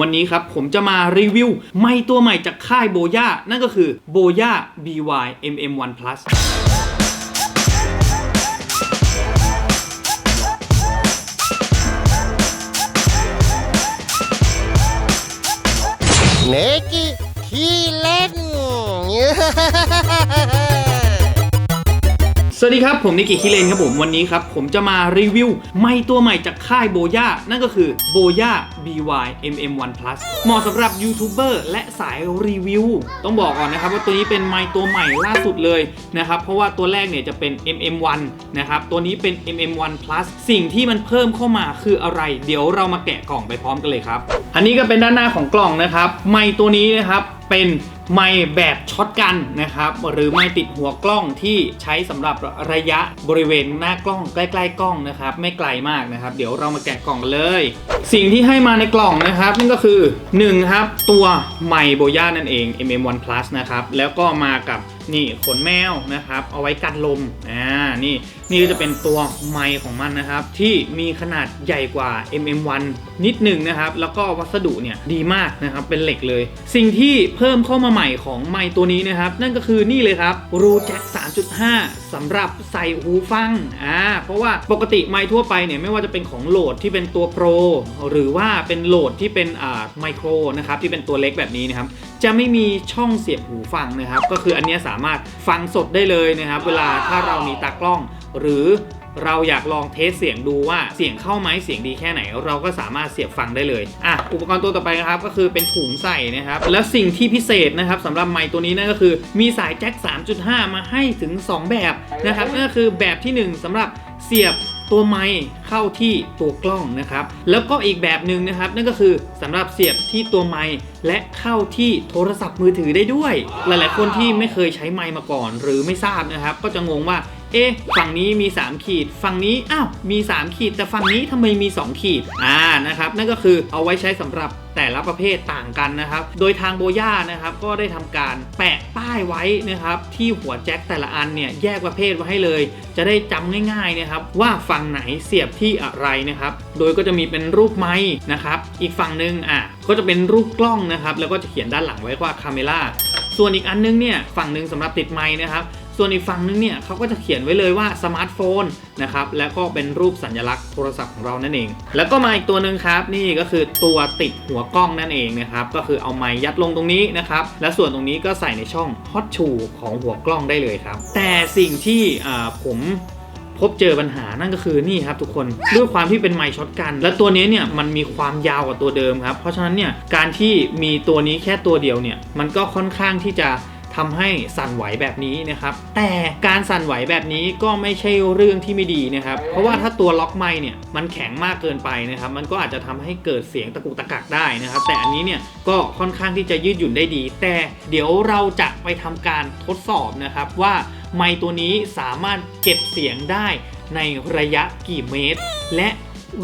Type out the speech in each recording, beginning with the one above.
วันนี้ครับ ผมจะมารีวิว ไมค์ตัวใหม่จากค่ายโบย่านั่นก็คือโบย่า BY MM1 Plus เนกิขี้เล่น สวัสดีครับ ผมนิกิคิเลนครับผมวันนี้ครับ ผมจะมารีวิว ไมค์ตัวใหม่จากค่ายโบย่านั่นก็คือโบย่า BY MM1 Plus เหมาะสำหรับยูทูบเบอร์และสายรีวิว ต้องบอกก่อนนะครับว่าตัวนี้เป็นไมค์ตัวใหม่ล่าสุดเลยนะครับ เพราะว่าตัวแรกเนี่ยจะเป็น MM1 นะครับ ตัวนี้เป็น MM1 Plus สิ่งที่มันเพิ่มเข้ามาคืออะไร เดี๋ยวเรามาแกะกล่องไปพร้อมกันเลยครับ อันนี้ก็เป็นด้านหน้าของกล่องนะครับ ไมค์ตัวนี้นะครับ เป็นไมค์แบบช็อตกันนะครับ หรือไมค์ติดหัวกล้องที่ใช้สำหรับระยะบริเวณหน้ากล้องใกล้ๆกล้องนะครับ ไม่ไกลมากนะครับ เดี๋ยวเรามาแกะกล่องเลย สิ่งที่ให้มาในกล่องนะครับนั่นก็คือ1ครับตัวไมค์โบย่านั่นเอง MM1 Plus นะครับแล้วก็มากับนี่ขนแมวนะครับ เอาไว้กันลมอ่านี่นี่ก็จะเป็นตัวไม้ของมันนะครับ ที่มีขนาดใหญ่กว่า MM1 นิดหนึ่งนะครับ แล้วก็วัสดุเนี่ยดีมากนะครับเป็นเหล็กเลย สิ่งที่เพิ่มเข้ามาใหม่ของไม้ตัวนี้นะครับ นั่นก็คือนี่เลยครับรูแจ็ค 3.5สำหรับใส่หูฟังอ่าเพราะว่าปกติไมค์ทั่วไปเนี่ยไม่ว่าจะเป็นของโหลดที่เป็นตัวโปรหรือว่าเป็นโหลดที่เป็นอ่าไมโครนะครับที่เป็นตัวเล็กแบบนี้นะครับจะไม่มีช่องเสียบหูฟังนะครับ ก็คืออันนี้สามารถฟังสดได้เลยนะครับ เวลาถ้าเรามีตากล้องหรือ เราอยากลองเทสเสียงดูว่าเสียงเข้าไหมเสียงดีแค่ไหน เราก็สามารถเสียบฟังได้เลยอะอุปกรณ์ตัวต่อไปนะครับก็คือเป็นถุงใส่นะครับแล้วสิ่งที่พิเศษนะครับสำหรับไมค์ตัวนี้นั่นก็คือมีสายแจ็ค 3.5 มาให้ถึง 2 แบบนะครับนั่นก็คือแบบที่ 1สำหรับเสียบตัวไมค์เข้าที่ตัวกล้องนะครับ แล้วก็อีกแบบหนึ่งนะครับ นั่นก็คือสำหรับเสียบที่ตัวไมค์และเข้าที่โทรศัพท์มือถือได้ด้วย หลาย ๆ คนที่ไม่เคยใช้ไมค์มาก่อน หรือไม่ทราบนะครับ ก็จะงงว่า เอ๊ะฝั่งนี้มี 3 ขีด ฝั่งนี้อ้าวมี 3 ขีด แต่ฝั่งนี้ทำไมมี 2 ขีดอ่านะครับนั่นก็คือเอาไว้ใช้สำหรับแต่ละประเภทต่างกันนะครับ โดยทางโบย่านะครับก็ได้ทำการแปะป้ายไว้นะครับที่หัวแจ็คแต่ละอันเนี่ยแยกประเภทไว้ให้เลย จะได้จำง่ายๆนะครับว่าฝั่งไหนเสียบที่อะไรนะครับ โดยก็จะมีเป็นรูปไม้นะครับ อีกฝั่งหนึ่งอะก็จะเป็นรูปกล้องนะครับ แล้วก็จะเขียนด้านหลังไว้ว่าคาเมล่าส่วนอีกอันนึงเนี่ยฝั่งหนึ่งสำหรับติดไม้นะครับ ส่วนอีกฝั่งนึงเนี่ยเขาก็จะเขียนไว้เลยว่าสมาร์ทโฟนนะครับแล้วก็เป็นรูปสัญลักษณ์โทรศัพท์ของเรานั่นเอง แล้วก็มาอีกตัวหนึ่งครับนี่ก็คือตัวติดหัวกล้องนั่นเองนะครับก็คือเอาไม้ยัดลงตรงนี้นะครับและส่วนตรงนี้ก็ใส่ในช่องฮอตชูของหัวกล้องได้เลยครับ แต่สิ่งที่ผมพบเจอปัญหานั่นก็คือนี่ครับทุกคนด้วยความที่เป็นไมค์ช็อตกัน และตัวนี้เนี่ยมันมีความยาวกว่าตัวเดิมครับ เพราะฉะนั้นเนี่ยการที่มีตัวนี้แค่ตัวเดียวเนี่ยมันก็ค่อนข้างที่จะ ทำให้สั่นไหวแบบนี้นะครับ แต่การสั่นไหวแบบนี้ก็ไม่ใช่เรื่องที่ไม่ดีนะครับ เพราะว่าถ้าตัวล็อกไมค์เนี่ยมันแข็งมากเกินไปนะครับ มันก็อาจจะทำให้เกิดเสียงตะกุกตะกักได้นะครับ แต่อันนี้เนี่ยก็ค่อนข้างที่จะยืดหยุ่นได้ดี แต่เดี๋ยวเราจะไปทำการทดสอบนะครับว่าไมค์ตัวนี้สามารถเก็บเสียงได้ในระยะกี่เมตร และ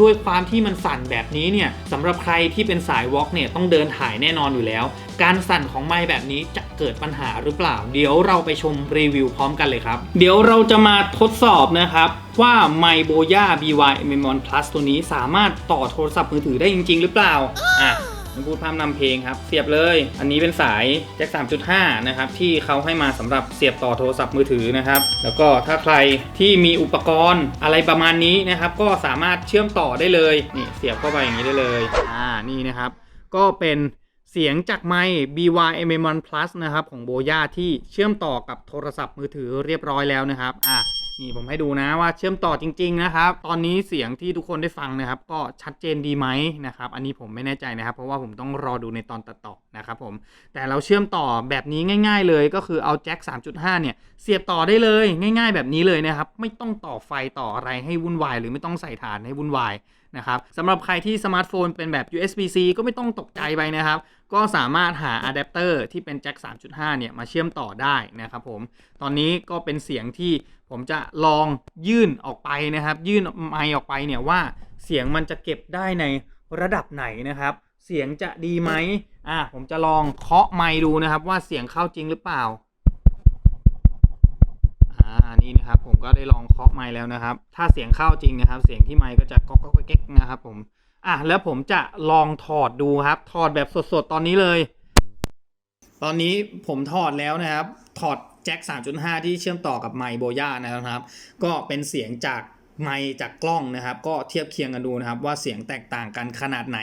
ด้วยความที่มันสั่นแบบนี้เนี่ยสำหรับใครที่เป็นสายวอล์กเนี่ยต้องเดินถ่ายแน่นอนอยู่แล้ว การสั่นของไมค์แบบนี้จะเกิดปัญหาหรือเปล่า เดี๋ยวเราไปชมรีวิวพร้อมกันเลยครับ เดี๋ยวเราจะมาทดสอบนะครับว่าไมค์โบย่า BY M1 Plus ตัวนี้สามารถต่อโทรศัพท์มือถือได้จริง ๆ หรือเปล่าอะผมพูดพร่ำนำเพลงครับ เสียบเลย อันนี้เป็นสายแจ็ค3.5 นะครับ ที่เขาให้มาสำหรับเสียบต่อโทรศัพท์มือถือนะครับ แล้วก็ถ้าใครที่มีอุปกรณ์อะไรประมาณนี้นะครับ ก็สามารถเชื่อมต่อได้เลย นี่เสียบเข้าไปอย่างนี้ได้เลย อ่า นี่นะครับ ก็เป็น เสียงจากไมค์ BYM1 Plus นะครับ ของโบย่าที่เชื่อมต่อกับโทรศัพท์มือถือเรียบร้อยแล้วนะครับ อะนี่ผมให้ดูนะว่าเชื่อมต่อจริง ๆ นะครับ ตอนนี้เสียงที่ทุกคนได้ฟังนะครับ ก็ชัดเจนดีไหมนะครับ อันนี้ผมไม่แน่ใจนะครับ เพราะว่าผมต้องรอดูในตอนตัดต่อนะครับผม แต่เราเชื่อมต่อแบบนี้ง่าย ๆ เลยก็คือเอาแจ็ค 3.5 เนี่ย เสียบต่อได้เลยง่าย ๆ แบบนี้เลยนะครับ ไม่ต้องต่อไฟต่ออะไรให้วุ่นวาย หรือไม่ต้องใส่ฐานให้วุ่นวาย นะครับสำหรับใครที่สมาร์ทโฟนเป็นแบบ USB-C ก็ไม่ต้องตกใจไปนะครับ ก็สามารถหาอะแดปเตอร์ที่เป็นแจ็ค 3.5 เนี่ยมาเชื่อมต่อได้นะครับผม ตอนนี้ก็เป็นเสียงที่ผมจะลองยื่นออกไปนะครับ ยื่นไมค์ออกไปเนี่ยว่าเสียงมันจะเก็บได้ในระดับไหนนะครับ เสียงจะดีไหมอะผมจะลองเคาะไมค์ดูนะครับว่าเสียงเข้าจริงหรือเปล่า อ่านี่นะครับผมก็ได้ลองเคาะไม้แล้วนะครับ ถ้าเสียงเข้าจริงนะครับ เสียงที่ไม้ก็จะก๊อกก๊อกแก๊กนะครับผมอะแล้วผมจะลองถอดดูครับ ถอดแบบสดๆตอนนี้เลย ตอนนี้ผมถอดแล้วนะครับ ถอดแจ็ค3.5 ที่เชื่อมต่อกับไมค์โบย่านะครับ ก็เป็นเสียงจาก ไมจากกล้องนะครับ ก็เทียบเคียงกันดูนะครับว่าเสียงแตกต่างกันขนาดไหน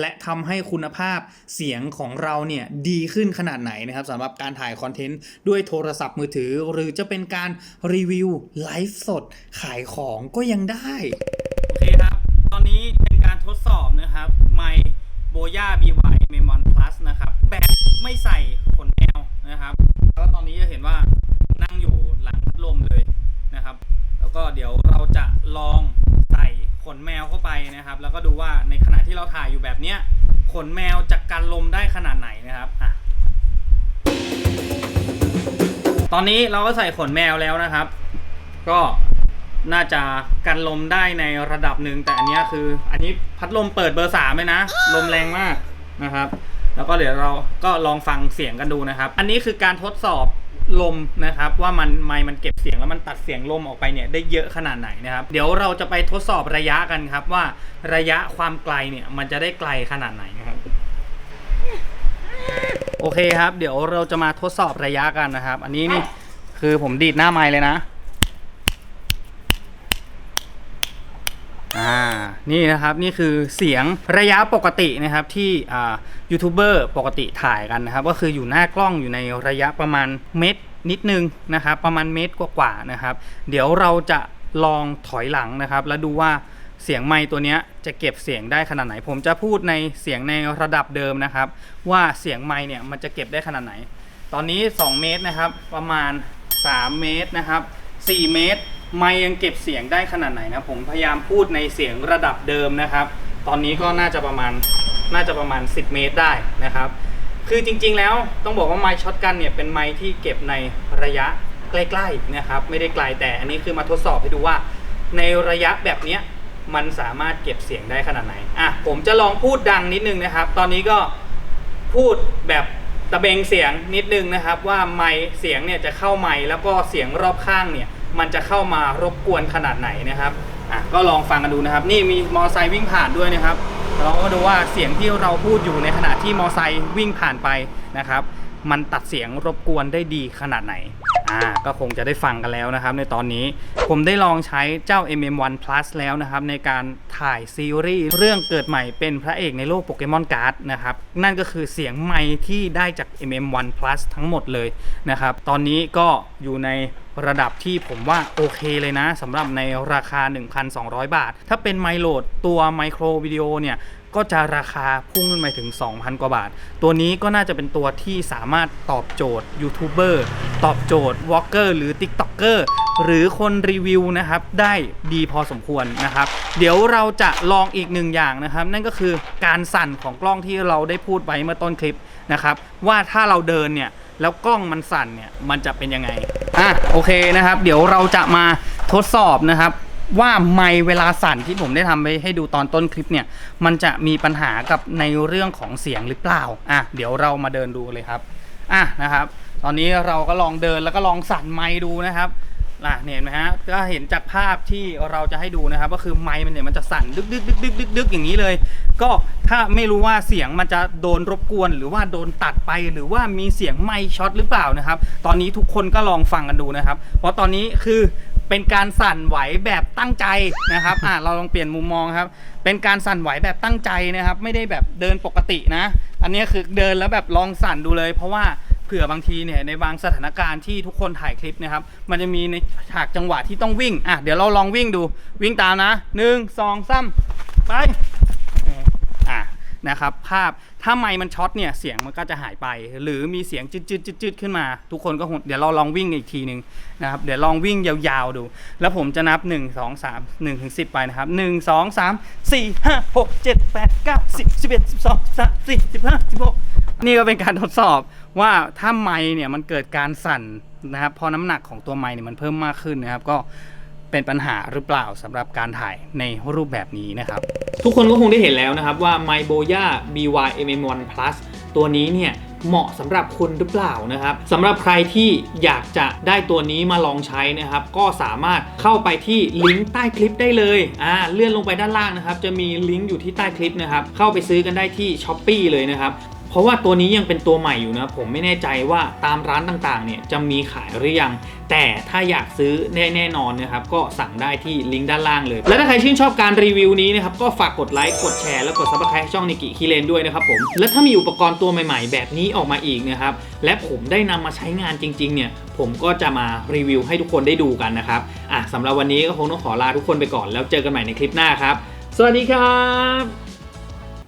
และทำให้คุณภาพเสียงของเราเนี่ยดีขึ้นขนาดไหนนะครับสำหรับการถ่ายคอนเทนต์ด้วยโทรศัพท์มือถือ หรือจะเป็นการรีวิวไลฟ์สดขายของก็ยังได้ โอเคครับ ตอนนี้เป็นการทดสอบนะครับไมโบย่า BY M1 Plus นะครับแบบไม่ใส่ขนแมวนะครับ แล้วตอนนี้จะเห็นว่านั่งอยู่หลังพัดลมเลยนะครับ แล้วก็เดี๋ยวเราจะลองใส่ขนแมวเข้าไป นะครับ แล้วก็ดูว่าในขณะที่เราถ่ายอยู่แบบเนี้ยขนแมวจะกกันลมได้ขนาดไหนนะครับอะตอนนี้เราก็ใส่ขนแมวแล้วนะครับ ก็น่าจะกันลมได้ในระดับหนึ่งแต่อันนี้คือ อันนี้พัดลมเปิดเบอร์สามเลยนะ ลมแรงมากนะครับ แล้วก็เดี๋ยวเราก็ลองฟังเสียงกันดูนะครับ อันนี้คือการทดสอบ ลมนะครับว่ามันไมค์มันเก็บเสียงแล้วมันตัดเสียงลมออกไปเนี่ยได้เยอะขนาดไหนนะครับ เดี๋ยวเราจะไปทดสอบระยะกันครับว่าระยะความไกลเนี่ยมันจะได้ไกลขนาดไหนนะครับโอเคครับ เดี๋ยวเราจะมาทดสอบระยะกันนะครับ อันนี้นี่คือผมดีดหน้าไม้เลยนะ อ่า นี่นะครับนี่คือเสียงระยะปกตินะครับที่ยูทูบเบอร์ปกติถ่ายกันนะครับก็คืออยู่หน้ากล้องอยู่ในระยะประมาณเมตรนิดนึงนะครับประมาณเมตรกว่าๆนะครับ เดี๋ยวเราจะลองถอยหลังนะครับ แล้วดูว่าเสียงไมค์ตัวนี้จะเก็บเสียงได้ขนาดไหน ผมจะพูดในเสียงในระดับเดิมนะครับ ว่าเสียงไมค์เนี่ยมันจะเก็บได้ขนาดไหน ตอนนี้ 2 เมตรนะครับ ประมาณ 3 เมตรนะครับ 4 เมตร ไมยังเก็บเสียงได้ขนาดไหนนะผมพยายามพูดในเสียงระดับเดิมนะครับ ตอนนี้ก็น่าจะประมาณน่าจะประมาณ 10 เมตรได้นะครับ คือจริงๆแล้วต้องบอกว่าไมช็อตกันเนี่ยเป็นไมที่เก็บในระยะใกล้ๆนะครับไม่ได้ไกลแต่อันนี้คือมาทดสอบให้ดูว่า ในระยะแบบนี้มันสามารถเก็บเสียงได้ขนาดไหนอะผมจะลองพูดดังนิดนึงนะครับ ตอนนี้ก็พูดแบบตะเบงเสียงนิดนึงนะครับ ว่าไมเสียงเนี่ยจะเข้าไมแล้วก็เสียงรอบข้างเนี่ย มันจะเข้ามารบกวนขนาดไหนนะครับอะก็ลองฟังกันดูนะครับ นี่มีมอไซค์วิ่งผ่านด้วยนะครับ เราก็ดูว่าเสียงที่เราพูดอยู่ในขณะที่มอไซค์วิ่งผ่านไปนะครับ มันตัดเสียงรบกวนได้ดีขนาดไหน อ่าก็คงจะได้ฟังกันแล้วนะครับ ในตอนนี้ผมได้ลองใช้เจ้า MM1 Plus แล้วนะครับในการถ่ายซีรีส์เรื่องเกิดใหม่เป็นพระเอกในโลกโปเกมอนการ์ดนะครับนั่นก็คือเสียงไมค์ที่ได้จาก MM1 Plus ทั้งหมดเลยนะครับตอนนี้ก็อยู่ในระดับที่ผมว่าโอเคเลยนะสำหรับในราคา 1,200 บาท ถ้าเป็นไมโหลดตัวไมโครวิดีโอเนี่ย ก็จะราคาพุ่งขึ้นไปถึง 2,000 กว่าบาท ตัวนี้ก็น่าจะเป็นตัวที่สามารถตอบโจทย์ยูทูบเบอร์ตอบโจทย์วอล์กเกอร์หรือ TikToker หรือคนรีวิวนะครับได้ดีพอสมควรนะครับ เดี๋ยวเราจะลองอีกหนึ่งอย่างนะครับ นั่นก็คือการสั่นของกล้องที่เราได้พูดไว้เมื่อต้นคลิปนะครับ ว่าถ้าเราเดินเนี่ยแล้วกล้องมันสั่นเนี่ยมันจะเป็นยังไงอะโอเคนะครับ เดี๋ยวเราจะมาทดสอบนะครับ ว่าไมค์เวลาสั่นที่ผมได้ทำไปให้ดูตอนต้นคลิปเนี่ย มันจะมีปัญหากับในเรื่องของเสียงหรือเปล่า อะ เดี๋ยวเรามาเดินดูเลยครับ อะนะครับ ตอนนี้เราก็ลองเดินแล้วก็ลองสั่นไมค์ดูนะครับล่ะเห็นไหมฮะก็เห็นจากภาพที่เราจะให้ดูนะครับ ก็คือไมค์มันเนี่ยมันจะสั่นดึกดึกดึกดึกดึกดึกอย่างนี้เลย ก็ถ้าไม่รู้ว่าเสียงมันจะโดนรบกวน หรือว่าโดนตัดไปหรือว่ามีเสียงไมค์ช็อตหรือเปล่านะครับ ตอนนี้ทุกคนก็ลองฟังกันดูนะครับ เพราะตอนนี้คือ เป็นการสั่นไหวแบบตั้งใจนะครับอะเราลองเปลี่ยนมุมมองครับ เป็นการสั่นไหวแบบตั้งใจนะครับ ไม่ได้แบบเดินปกตินะ อันนี้คือเดินแล้วแบบลองสั่นดูเลย เพราะว่าเผื่อบางทีเนี่ยในบางสถานการณ์ที่ทุกคนถ่ายคลิปนะครับ มันจะมีในฉากจังหวะที่ต้องวิ่งอะเดี๋ยวเราลองวิ่งดูวิ่งตามนะหนึ่งสองสามไป นะครับภาพถ้าไมค์มันช็อตเนี่ยเสียงมันก็จะหายไป หรือมีเสียงจืดจืดจืดจืดขึ้นมา ทุกคนก็เดี๋ยวเราลองวิ่งอีกทีหนึ่งนะครับเดี๋ยวลองวิ่งยาวๆดู แล้วผมจะนับ 1 2 3 1ถึง10 ไปนะครับ 1 2 3 4 5 6 7 8 9 10 11 12 13 14 15 16 นี่ก็เป็นการทดสอบว่าถ้าไมค์เนี่ยมันเกิดการสั่นนะครับพอน้ำหนักของตัวไมค์เนี่ยมันเพิ่มมากขึ้นนะครับก็ เป็นปัญหาหรือเปล่าสำหรับการถ่ายในรูปแบบนี้นะครับ ทุกคนก็คงได้เห็นแล้วนะครับว่า m y b o y a BY MM1 Plus ตัวนี้เนี่ยเหมาะสำหรับคุณหรือเปล่านะครับสำหรับใครที่อยากจะได้ตัวนี้มาลองใช้นะครับ ก็สามารถเข้าไปที่ลิงก์ใต้คลิปได้เลยอ่าเลื่อนลงไปด้านล่างนะครับ จะมีลิงก์อยู่ที่ใต้คลิปนะครับ เข้าไปซื้อกันได้ที่ s h อ p e e เลยนะครับ เพราะว่าตัวนี้ยังเป็นตัวใหม่อยู่นะผมไม่แน่ใจว่าตามร้านต่างๆเนี่ยจะมีขายหรือยัง แต่ถ้าอยากซื้อแน่แน่นอนนะครับก็สั่งได้ที่ลิงก์ด้านล่างเลย และถ้าใครชื่นชอบการรีวิวนี้นะครับก็ฝากกดไลค์กดแชร์แล้วกดซับสไครต์ช่องนิกิคิเลนด้วยนะครับผมและถ้ามีอุปกรณ์ตัวใหม่ ๆ แบบนี้ออกมาอีกนะครับและผมได้นำมาใช้งานจริง ๆ เนี่ยผมก็จะมารีวิวให้ทุกคนได้ดูกันนะครับอะสำหรับวันนี้ก็คงต้องขอลาทุกคนไปก่อนแล้วเจอกันใหม่ในคลิปหน้าครับ สวัสดีครับ